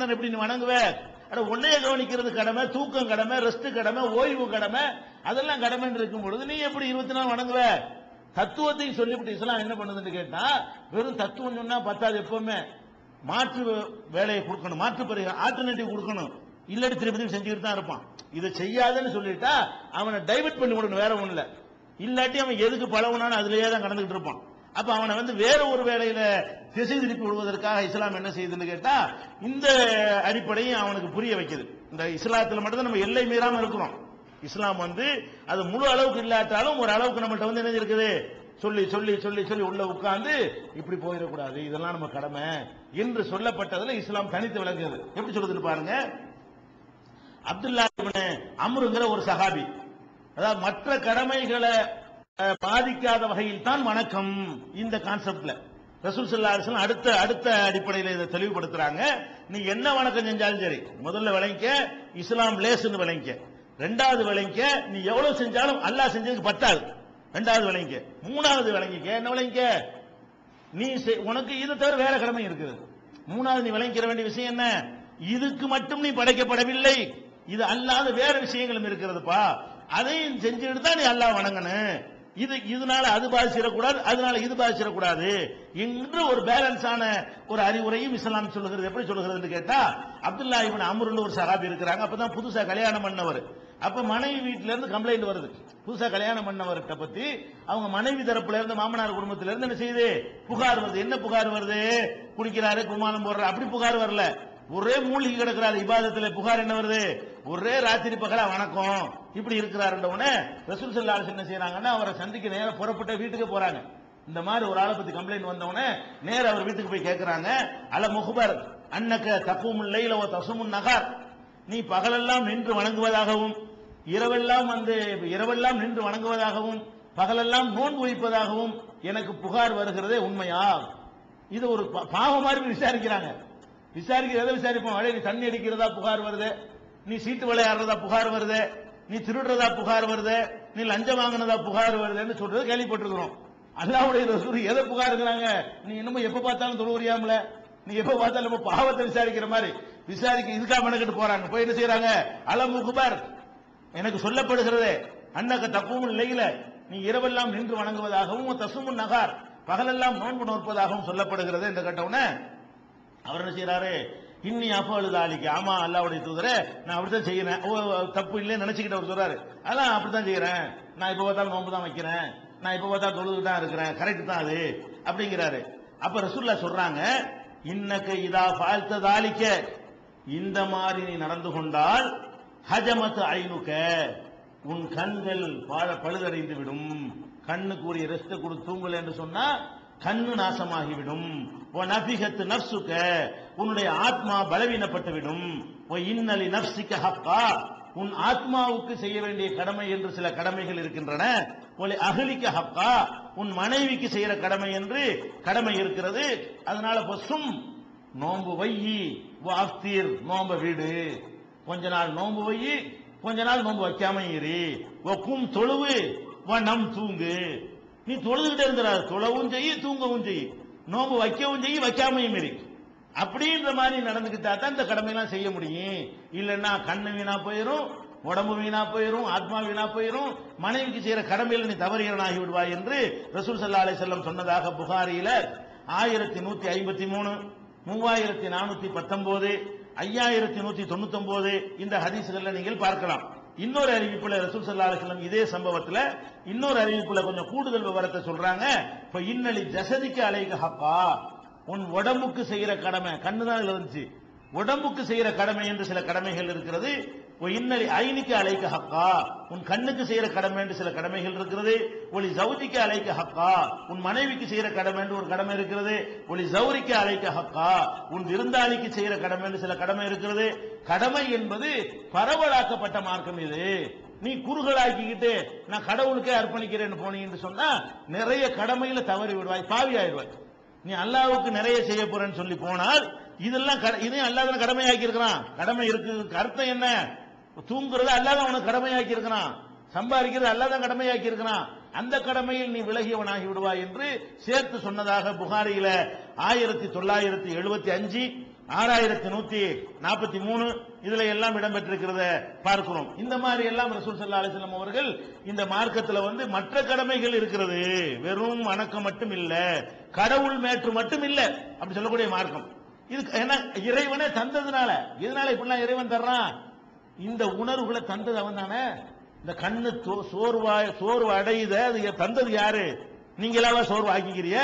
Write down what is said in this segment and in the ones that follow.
நான் எப்படி நீ வணங்குவ? அட உன்னைய கவனிக்கிறது கடமை தூக்கம் கடமை ரெஸ்ட் கடமை ஓய்வு கடமை. அதெல்லாம் கடமைன்னு இருக்கும் பொழுது நீ எப்படி இருபத்தி நாள் வணங்குவ? தத்துவத்தையும் சொல்லிவிட்டு இஸ்லாம் என்ன பண்ணுதுன்னு கேட்டா வெறும் தத்துவம் சொன்னா பத்தாது எப்பவுமே. மாற்று வேலையை கொடுக்கணும் மாற்று பரிக ஆல்டர்னேட்டிவ் கொடுக்கணும். இல்லாட்டி திருப்பதி செஞ்சுக்கிட்டு தான் இருப்பான். இதை செய்யாதன்னு சொல்லிட்டா அவனை டைவர்ட் பண்ணி விடணும் வேற ஒண்ணுல இல்லாட்டி அவன் எதுக்கு பழவனான்னு அதுலயே தான் கடந்துகிட்டு இருப்பான். அப்ப அவனை வந்து வேற ஒரு வேலையில திசை திருப்பி விடுவதற்காக இஸ்லாம் என்ன செய்யுதுன்னு கேட்டா இந்த அடிப்படையும் அவனுக்கு புரிய வைக்குது. இந்த இஸ்லாத்துல மட்டும் நம்ம எல்லை மீறாம இருக்கிறோம். இஸ்லாம் வந்து அது முழு அளவுக்கு இல்லாட்டாலும் ஒரு அளவுக்கு நம்மகிட்ட வந்து என்ன இருக்குது? சொல்லி சொல்லி சொல்லி சொல்லி உள்ள உட்கார்ந்து இப்படி போயிடக்கூடாது இதெல்லாம் நம்ம கடமை என்று சொல்லப்பட்டதுல இஸ்லாம் தனித்து விளங்குது. எப்படி சொல்லுதுன்னு பாருங்க. அப்துல்லா அமருங்கிற ஒரு சஹாபி. அதாவது மற்ற கடமைகளை பாதிக்காத வகையில் தான் வணக்கம் இந்த கான்செப்ட்ல ரசூல் சல்லா அரசன் அடுத்த அடுத்த அடிப்படையில் இதை தெளிவுபடுத்துறாங்க. நீ என்ன வணக்கம் செஞ்சாலும் சரி முதல்ல விளங்கிக்க இஸ்லாம் லேசுன்னு விளங்கிக்க. ரெண்டாவது விளங்கிக்க நீ எவ்வளவு செஞ்சாலும் அல்லாஹ் செஞ்சதுக்கு பத்தாது. ரெண்டாவது விளங்கிக்க. மூணாவது விளங்கிக்க. என்ன விளங்கிக்க? நீ செய்- உனக்கு இதை தவிர வேற கடமை இருக்குது. மூணாவது நீ விளங்கிக்கிற வேண்டிய விஷயம் என்ன? இதுக்கு மட்டும் நீ படைக்கப்படவில்லை. இது அல்லாத வேற விஷயங்களும் இருக்கிறதுப்பா. அதையும் செஞ்சுட்டு தான் நீ அல்லாஹ் வணங்கணும். இது இதனால அது பாதிச்சிடக்கூடாது அதனால இது பாதிச்சிடக்கூடாது என்று ஒரு பேலன்ஸான ஒரு அறிவுரையும் இஸ்லாம் சொல்லுகிறது. எப்படி சொல்லுகிறதுன்னு கேட்டா அப்துல்லா இவன் அமருன்னு ஒரு சகாபி இருக்கிறாங்க. அப்பதான் புதுசா கல்யாணம் பண்ணவர். அப்ப மனைவி வீட்டில இருந்து கம்ப்ளைண்ட் வருது. புதுசா கல்யாணம் பண்ணவர்கிட்ட பத்தி அவங்க மனைவி தரப்புல இருந்து மாமனார் குடும்பத்தில இருந்து என்ன செய்யுது? புகார் வருது. என்ன புகார் வருது? குடிக்கிறாரு குமாரம் போடுறாரு. அப்படி புகார் வரல. ஒரே மூலிகை கிடக்கிறாரு. இபாதத்துல புகார் என்ன வருது? ஒரே ராத்திரி பகலா வணக்கம். இப்படி இருக்கிறாருன்ற உடனே ரசூல் சல்லாஸ் என்ன செய்யறாங்கன்னா அவரை சந்திக்க நேரம் புறப்பட்ட வீட்டுக்கு போறாங்க. இந்த மாதிரி ஒரு ஆளை பத்தி கம்ப்ளைண்ட் வந்த நேர அவர் வீட்டுக்கு போய் கேட்கிறாங்க அல முகபர் அன்னக்க தப்பும் இல்லையில ஓ தசுமுன் நகார். நீ பகலெல்லாம் நின்று வணங்குவதாகவும் இரவெல்லாம் வந்து இரவெல்லாம் நின்று வணங்குவதாகவும் பகலெல்லாம் நோன்பு வைப்பதாகவும் எனக்கு புகார் வருகிறதே உண்மையா? இது ஒரு பா- பாவம் மாதிரி விசாரிக்கிறாங்க. விசாரிக்கிறத விசாரிப்போம். அடே நீ தண்ணி அடிக்கிறதா புகார் வருது? நீ சீட்டு விளையாடுறதா புகார் வருது? நீ திருடுறதா புகார் வருது? நீ லஞ்சம் வாங்கினதா புகார் வருதுன்னு சொல்றது கேள்விப்பட்டிருக்கிறோம். அல்லாவுடைய ரசூல் எதை புகாருங்கிறாங்க? நீ இன்னமும் எப்ப பார்த்தாலும் தொழுவுறியாமல நீ எப்ப பார்த்தாலும் நம்ம பாவத்தை விசாரிக்கிற மாதிரி விசாரிக்க இதுக்காக மெனக்கிட்டு போறாங்க. போய் என்ன செய்யறாங்க அலம் குபார். எனக்கு சொல்லப்படுகிறது அண்ணக்க தப்பவும் இல்லையில நீ இரவெல்லாம் நின்று வணங்குவதாகவும் தசுமுன் நகார். பகலெல்லாம் நோன்பு நோற்பதாகவும் சொல்லப்படுகிறது என்று கேட்டவுடனே அவர் என்ன செய்யறாரு இன்னி அப்போ அழுதாளிக்கு ஆமா அல்லாவுடைய தூதரே நான் அப்படித்தான் செய்யறேன். ஓ தப்பு இல்லைன்னு நினைச்சுக்கிட்டு அவர் சொல்றாரு. அதெல்லாம் அப்படித்தான் செய்கிறேன் நான் இப்போ பார்த்தாலும் நோம்பு தான் வைக்கிறேன். நான் இப்போ பார்த்தா தொழுது தான் இருக்கிறேன். கரெக்ட் தான் அது. அப்படிங்கிறாரு. அப்ப ரசூல்லா சொல்றாங்க இன்னக்கு இதா பார்த்த தாளிக்க இந்த மாதிரி நீ நடந்து கொண்டால் ஹஜமத்து ஐனுக்க. உன் கண்கள் பாழ பழுதடைந்து விடும். கண்ணுக்கு உரிய ரெஸ்ட் கொடு தூங்கல என்று சொன்னா கண்ணு நாசமாகிவிடும். ஓ நபிகத்து நர்சுக்க உன்னுடைய ஆத்மா பலவீனப்பட்டுவிடும். இன்னலி நப்சிக்க ஹக்கா. உன் ஆத்மாவுக்கு செய்ய வேண்டிய கடமை என்று சில கடமைகள் இருக்கின்றன. ஒலி அகலிக்க ஹக்கா. உன் மனைவிக்கு செய்யற கடமை என்று கடமை இருக்கிறது. அதனால பொசும் நோம்பு வையி. வாஃப்தீர் நோம்ப வீடு. கொஞ்ச நாள் நோன்பு வையி. கொஞ்ச நாள் நோன்பு வைக்காம இரு. ஒக்கும் தொழுவு. நம் தூங்கு. நீ தொழுதுகிட்டே இருக்கிறார் தொழவும் செய்யி தூங்கவும் செய்யி. நோம்பு வைக்கவும் செய்யி வைக்காமையும் இருக்கு அப்படின்ற மாதிரி நடந்துக்கிட்டா தான் இந்த கடமையெல்லாம் செய்ய முடியும். இல்லைன்னா கண்ணு வீணா போயிரும் உடம்பு வீணா போயிரும் ஆத்மா வீணா போயிரும். மனைவிக்கு செய்யற கடமையில் நீ தவறியனாகி விடுவாய் என்று ரசூல் சல்லா அலிசல்லம் சொன்னதாக புகாரியில ஆயிரத்தி நூத்தி ஐம்பத்தி மூணு மூவாயிரத்தி நானூத்தி பத்தொன்பது ஐயாயிரத்தி நூத்தி தொண்ணூத்தி ஒன்பது இந்த ஹதீசுகள்ல நீங்கள் பார்க்கலாம். இன்னொரு அறிவிப்புல ரசூல் சல்லா அலிஸ்லாம் இதே சம்பவத்துல இன்னொரு அறிவிப்புல கொஞ்சம் கூடுதல் விவரத்தை சொல்றாங்க. இப்ப இன்னலி ஜசதிக்கு அலைக ஹப்பா. உன் உடம்புக்கு செய்யற கடமை கண்ணு தான் இதுல வந்துச்சு உடம்புக்கு செய்யற கடமை என்று சில கடமைகள் இருக்கிறது. இன்னலி ஐனிக்கு அழைக்க ஹக்கா. உன் கண்ணுக்கு செய்யற கடமை என்று சில கடமைகள் இருக்கிறது. ஒளி ஜவுதிக்கு அழைக்க ஹக்கா. உன் மனைவிக்கு செய்யற கடமை என்று ஒரு கடமை இருக்கிறது. ஒளி ஜவுரிக்கு அழைக்க ஹக்கா. உன் விருந்தாளிக்கு செய்யற கடமை என்று சில கடமை இருக்கிறது. கடமை என்பது பரவலாக்கப்பட்ட மார்க்கம் இது. நீ குறுகலாக்கிக்கிட்டு நான் கடவுளுக்கே அர்ப்பணிக்கிறேன்னு போனீங்கன்னு சொன்னா நிறைய கடமையில தவறி விடுவாய் பாவி ஆயிடுவாய் நீ அல்லாவுக்கு நிறைய செய்ய போறேன்னு சொல்லி போனால் இதெல்லாம் கட- இதையும் அல்லாத கடமையாக்கி இருக்கிறான் கடமை இருக்கு அர்த்தம் என்ன? தூங்குறது அல்லாத உனக்கு கடமையாக்கி இருக்கிறான் சம்பாதிக்கிறது அல்லாதான் கடமையாக்கி இருக்கிறான் அந்த கடமையில் நீ விலகியவனாகி விடுவாய் என்று சேர்த்து சொன்னதாக புகாரியில ஆயிரத்தி தொள்ளாயிரத்தி எழுபத்தி அஞ்சு ஆறாயிரத்தி நூத்தி நாற்பத்தி மூணு இதுல எல்லாம் இடம்பெற்றிருக்கிறத பார்க்கிறோம். இந்த மாதிரி எல்லாம் ரசூல் சல்லா அலிஸ்லாம் அவர்கள் இந்த மார்க்கத்துல வந்து மற்ற கடமைகள் இருக்கிறது. வெறும் வணக்கம் மட்டும் இல்ல கடவுள் மேற்று மட்டும் இல்ல அப்படி சொல்லக்கூடிய மார்க்கம். இது ஏன்னா இறைவனே தந்ததுனால. இதனால இப்படிலாம் இறைவன் தர்றான்? இந்த உணர்வுகளை தந்தது அவன் தானே. இந்த கண்ணு தோ- சோர்வாய் சோர்வு அடையுத அது தந்தது யாரு? நீங்களாவா சோர்வு ஆக்கிக்கிறிய?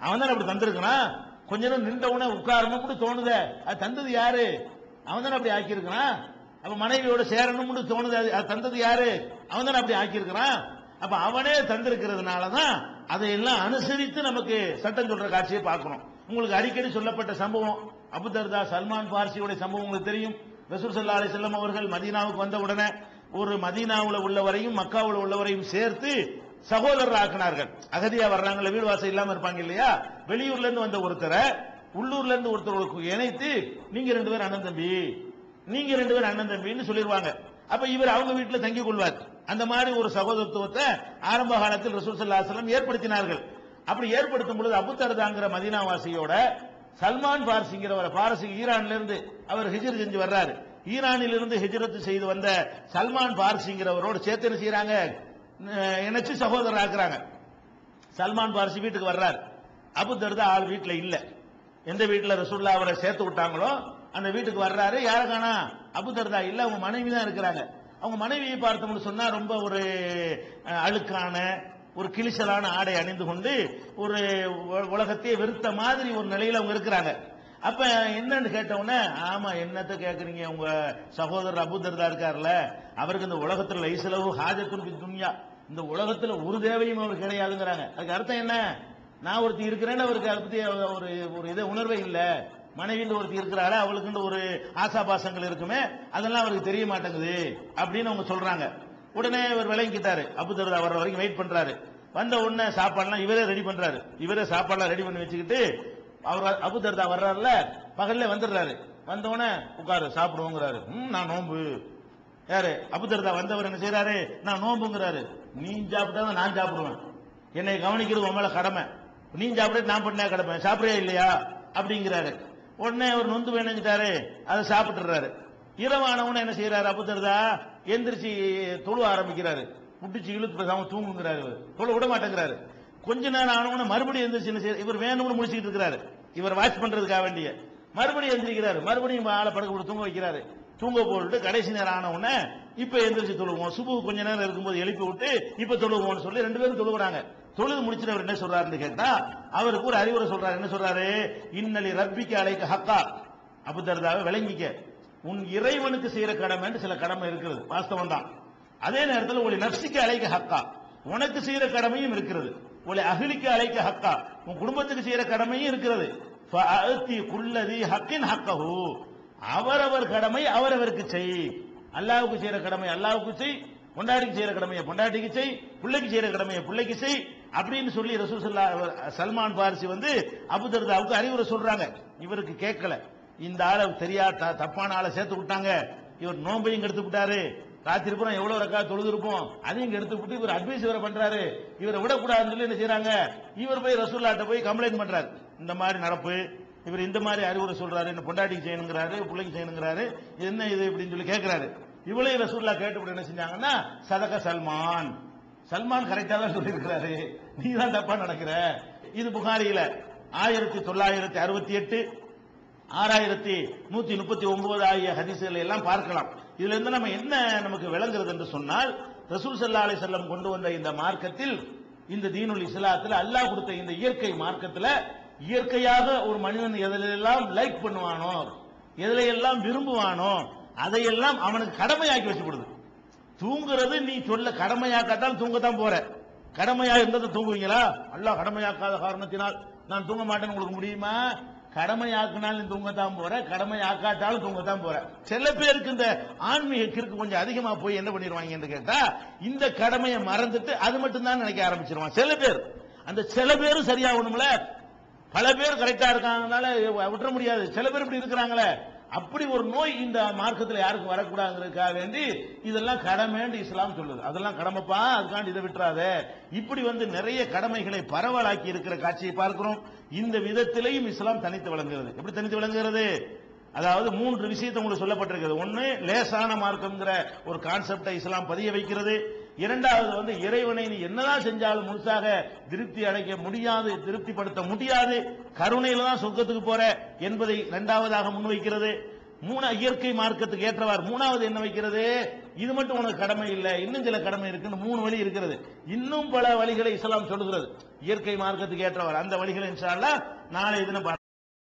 அவன் தானே அப்படி தந்திருக்கிறான். கொஞ்ச நேரம் நின்ற உடனே உட்காரணும் கூட தோணுதே. அது தந்தது யாரு? அவன் தானே அப்படி ஆக்கியிருக்கிறான்? அப்ப மனைவியோட சேரணும்னு தோணுது அது தந்தது யாரு? அவன் தானே அப்படி ஆக்கியிருக்கிறான்? அப்ப அவனே தந்திருக்கிறதுனால தான் அதையெல்லாம் அனுசரித்து நமக்கு சட்டம் சொல்ற காட்சியை பார்க்கிறோம் உங்களுக்கு அடிக்கடி சொல்லப்பட்ட சம்பவம் அபுதர்தா சல்மான் பார்சியுடைய சம்பவம் உங்களுக்கு தெரியும். ரசூல் சல்லா அலி செல்லம் அவர்கள் மதீனாவுக்கு வந்த உடனே ஒரு மதீனாவுல உள்ளவரையும் மக்காவுல உள்ளவரையும் சேர்த்து சகோதரர் ஆக்கினார்கள் அகதியா வர்றாங்களே வீடு வாசல் இல்லாம இருப்பாங்க இல்லையா? வெளியூர்ல இருந்து வந்த ஒருத்தரை உள்ளூர்ல இருந்து ஒருத்தர் இணைத்து நீங்க ரெண்டு பேரும் அண்ணன் தம்பி. நீங்க ரெண்டு பேரும் அண்ணன் தம்பின்னு சொல்லிடுவாங்க அப்ப இவர் அவங்க வீட்டுல தங்கி கொள்வார். அந்த மாதிரி ஒரு சகோதரத்துவத்தை ஆரம்ப காலத்தில் ரசூல் சல்லா ஏற்படுத்தினார்கள். அப்படி ஏற்படுத்தும் பொழுது அபுத்தர்தாங்கிற மதினாவாசியோட சல்மான் பார்சிங்கிறவரை பாரசி ஈரான்ல இருந்து அவர் ஹிஜ்ர் செஞ்சு வர்றாரு. ஈரானிலிருந்து ஹிஜரத்து செய்து வந்த சல்மான் பார்சிங்கிறவரோட சேர்த்து என்ன செய்யறாங்க இணைச்சு சகோதரர் ஆக்குறாங்க சல்மான் பார்சி வீட்டுக்கு வர்றாரு. அபு தர்தா ஆள் வீட்டுல இல்ல. எந்த வீட்டில் ரசூல்லா அவரை சேர்த்து விட்டாங்களோ அந்த வீட்டுக்கு வர்றாரு. யார காணா அபு தர்தா இல்ல அவங்க மனைவி தான் இருக்கிறாங்க. அவங்க மனைவியை பார்த்தோம்னு சொன்னா ரொம்ப ஒரு அழுக்கான ஒரு கிளிசலான ஆடை அணிந்து கொண்டு ஒரு உலகத்தையே வெறுத்த மாதிரி ஒரு நிலையில அவங்க இருக்கிறாங்க. அப்ப என்னன்னு கேட்டவுடனே ஆமா என்னத்த கேக்குறீங்க? உங்க சகோதரர் அபுதர்தா இருக்காருல்ல அவருக்கு இந்த உலகத்துல லைசலவு ஹாஜத்துன் துன்யா. இந்த உலகத்துல ஒரு தேவையும் அவர் கிடையாதுங்கிறாங்க. அதுக்கு அர்த்தம் என்ன? நான் ஒருத்தி இருக்கிறேன்னு அவருக்கு அதை பற்றி ஒரு ஒரு இது உணர்வே இல்லை. மனைவின்னு ஒருத்தி இருக்கிறாரு அவளுக்குன்னு ஒரு ஆசாபாசங்கள் இருக்குமே அதெல்லாம் அவருக்கு தெரிய மாட்டேங்குது அப்படின்னு அவங்க சொல்றாங்க. உடனே இவர் விளங்கிட்டாரு. அபுதர்தா வர்ற வரைக்கும் வெயிட் பண்றாரு. வந்த உடனே சாப்பாடுலாம் இவரே ரெடி பண்றாரு. இவரே சாப்பாடுலாம் ரெடி பண்ணி வச்சுக்கிட்டு அவர் அபுதர்தா வர்றாருல பகல்ல வந்துடுறாரு. வந்தவொடனே உட்காரு சாப்பிடுவோங்கிறாரு. ம் நான் நோம்பு. யாரு? அபுதர்தா வந்தவர் என்ன செய்யறாரு நான் நோம்புங்கிறாரு. நீ சாப்பிட்டா தான் நான் சாப்பிடுவேன். என்னை கவனிக்கிறது உன் மேல கடமை. நீ சாப்பிட்டு நான் பண்ண கிடப்பேன். சாப்பிடுறியா இல்லையா? அப்படிங்கிறாரு. உடனே அவர் நொந்து வேணுங்கிட்டாரு. அதை சாப்பிட்டுறாரு இரவானவன என்ன செய்யறாரு அபுதர்தா எந்திரிச்சு தொழு ஆரம்பிக்கிறாரு. முட்டிச்சு இழுத்து பேசாம தூங்குங்கிறாரு தொழு விட மாட்டேங்கிறாரு. கொஞ்ச நேரம் ஆனவன மறுபடியும் எந்திரிச்சு என்ன செய்ய இவர் வேணும்னு முடிச்சுக்கிட்டு இருக்கிறாரு. இவர் வாட்ச் பண்றதுக்காக வேண்டிய. மறுபடியும் எந்திரிக்கிறாரு. மறுபடியும் ஆளை படுக்க போட்டு தூங்க வைக்கிறாரு. தூங்க போட்டு கடைசி நேரம் ஆன உடனே இப்ப எந்திரிச்சு தொழுவோம். சுபு கொஞ்ச நேரம் இருக்கும்போது எழுப்பி விட்டு இப்ப தொழுவோம்னு சொல்லி ரெண்டு பேரும் தொழுகிறாங்க தொழுது முடிச்சவர் என்ன சொல்றாருன்னு கேட்டா அவருக்கு ஒரு அறிவுரை சொல்றாரு. என்ன சொல்றாரு? இன்னலி ரப்பிக்கு அழைக்க ஹக்கா. அபுதர்தாவை விளங்கிக்க. உன் இறைவனுக்கு செய்யற கடமைன்னு சில கடமை இருக்கிறது. வாஸ்தவம் தான். அதே நேரத்தில் ஒரு நப்சிக்கு அழைக்க ஹக்கா. உனக்கு செய்யற கடமையும் இருக்கிறது. ஒளி அகிலிக்கு அழைக்க ஹக்கா. உன் குடும்பத்துக்கு செய்யற கடமையும் இருக்கிறது. குல்லதி ஹக்கின் ஹக்கஹு. அவரவர் கடமை அவரவருக்கு செய். அல்லாவுக்கு செய்யற கடமை அல்லாவுக்கு செய் பொண்டாட்டிக்கு செய்யற கடமையை பொண்டாட்டிக்கு செய் பிள்ளைக்கு செய்யற கடமையை பிள்ளைக்கு செய் அப்படின்னு சொல்லி ரசூசல்லா சல்மான் பாரிசி வந்து அபுதர்தாவுக்கு அறிவுரை சொல்றாங்க. இவருக்கு கேட்கல. இந்த ஆளை தெரியா த- தப்பான ஆளை சேர்த்து விட்டாங்க. இவர் நோம்பையும் கெடுத்து விட்டாரு. காத்திருப்போம் எவ்வளவு ரக்கா தொழுதுருப்போம். அதையும் எடுத்து விட்டு இவர் அட்வைஸ் இவரை பண்றாரு. இவரை விடக்கூடாதுன்னு சொல்லி என்ன செய்யறாங்க இவர் போய் ரசூல்லாட்ட போய் கம்ப்ளைண்ட் பண்றாரு. இந்த மாதிரி நடப்பு. இவர் இந்த மாதிரி அறிவுரை சொல்றாரு. என்ன பொண்டாட்டிக்கு செய்யணுங்கிறாரு பிள்ளைக்கு செய்யணுங்கிறாரு. என்ன இது இப்படின்னு சொல்லி கேட்கிறாரு. இவளையும் ரசூல்லா கேட்டு என்ன செஞ்சாங்கன்னா சதக சல்மான். சல்மான் கரெக்டா தான் சொல்லியிருக்கிறாரு. நீ தான் தப்பா நடக்கிற. இது புகாரியில ஆயிரத்தி தொள்ளாயிரத்தி அறுபத்தி எட்டு ஆறாயிரத்தி நூத்தி முப்பத்தி ஒன்பது ஆகிய ஹதீசுகளை எல்லாம் பார்க்கலாம். இதுல இருந்து நம்ம என்ன நமக்கு விளங்குறது என்று சொன்னால் ரசூல் சல்லா அலி செல்லம் கொண்டு வந்த இந்த மார்க்கத்தில் இந்த தீனுல் இஸ்லாத்தில் அல்லாஹ் கொடுத்த இந்த இயற்கை மார்க்கத்தில் இயற்கையாக ஒரு மனிதன் எதிலெல்லாம் லைக் பண்ணுவானோ எதிலையெல்லாம் விரும்புவானோ அதையெல்லாம் அவனுக்கு கடமையாக்கி வச்சுப்படுது தூங்குறது நீ சொல்ல கடமையாக்காட்டால் தூங்கத்தான் போற. கடமையா இருந்ததை தூங்குவீங்களா? அல்ல கடமையாக்காத காரணத்தினால் நான் தூங்க மாட்டேன்னு உங்களுக்கு முடியுமா? கடமையாக்குனாலும் நீ தூங்கத்தான் போற. கடமையாக்காட்டாலும் தூங்கத்தான் போற. சில பேருக்கு இந்த ஆன்மீக கிற்கு கொஞ்சம் அதிகமா போய் என்ன பண்ணிடுவாங்கன்னு கேட்டா இந்த கடமையை மறந்துட்டு அது மட்டும் தான் நினைக்க ஆரம்பிச்சிருவான். சில பேர். அந்த சில பேரும் சரியாகணும்ல பல பேர் கரெக்டா இருக்காங்கனால விட்டுற முடியாது. சில பேர் இப்படி இருக்கிறாங்களே. அப்படி ஒரு நோய் இந்த மார்க்கத்தில் யாருக்கும் வரக்கூடாதுங்கிறதுக்காக வேண்டி இதெல்லாம் கடமைன்னு இஸ்லாம் சொல்லுது. அதெல்லாம் கடமைப்பா அதுக்காண்டி இதை விட்டுறாத. இப்படி வந்து நிறைய கடமைகளை பரவலாக்கி இருக்கிற காட்சியை பார்க்கிறோம். இந்த விதத்திலையும் இஸ்லாம் தனித்து விளங்குகிறது. எப்படி தனித்து விளங்குகிறது? அதாவது மூன்று விஷயத்தை உங்களுக்கு சொல்லப்பட்டிருக்கிறது. ஒன்று லேசான மார்க்கம்ங்கிற ஒரு கான்செப்டை இஸ்லாம் பதிய வைக்கிறது. இரண்டாவது வந்து இறைவனை நீ என்னதான் செஞ்சாலும் முழுசாக திருப்தி அடைக்க முடியாது திருப்திப்படுத்த முடியாது. கருணையில தான் சொர்க்கத்துக்கு போற என்பதை இரண்டாவதாக முன்வைக்கிறது. மூணா இயற்கை மார்க்கத்துக்கு ஏற்றவாறு மூணாவது என்ன வைக்கிறது? இது மட்டும் உனக்கு கடமை இல்லை. இன்னும் சில கடமை இருக்குன்னு மூணு வழி இருக்கிறது இன்னும் பல வழிகளை இஸ்லாம் சொல்லுகிறது. இயற்கை மார்க்கத்துக்கு ஏற்றவாறு அந்த வழிகளை இன்ஷால்லா நாளை தினம்